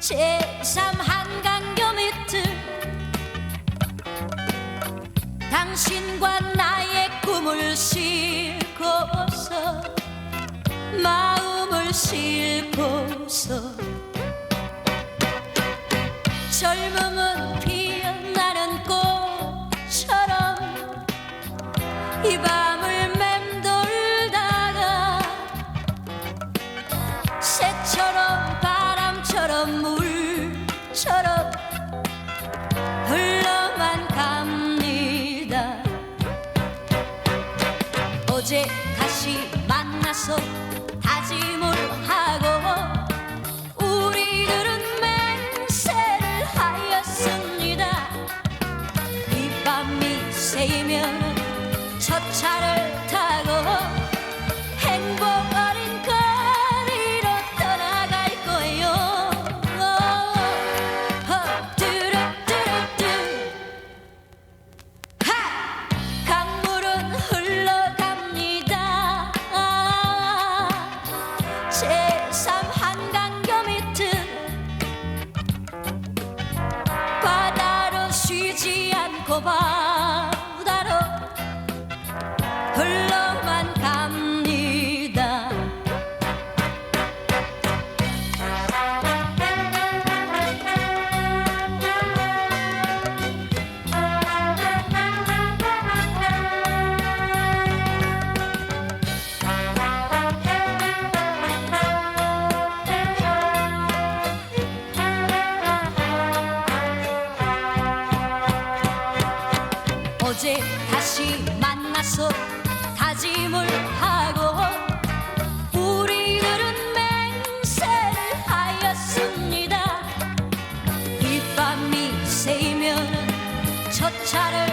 제3 한강교 밑을 당신과 나의 꿈을 싣고서 마음을 싣고서. 젊음은 어제 다시 만나서 다짐을 하고 우리들은 맹세를 하였습니다. 이 밤이 새이면 첫 차를 바다로 흘러 어제 다시 만나서 다짐을 하고 우리들은 맹세를 하였습니다. 이 밤이 새이면 첫 차를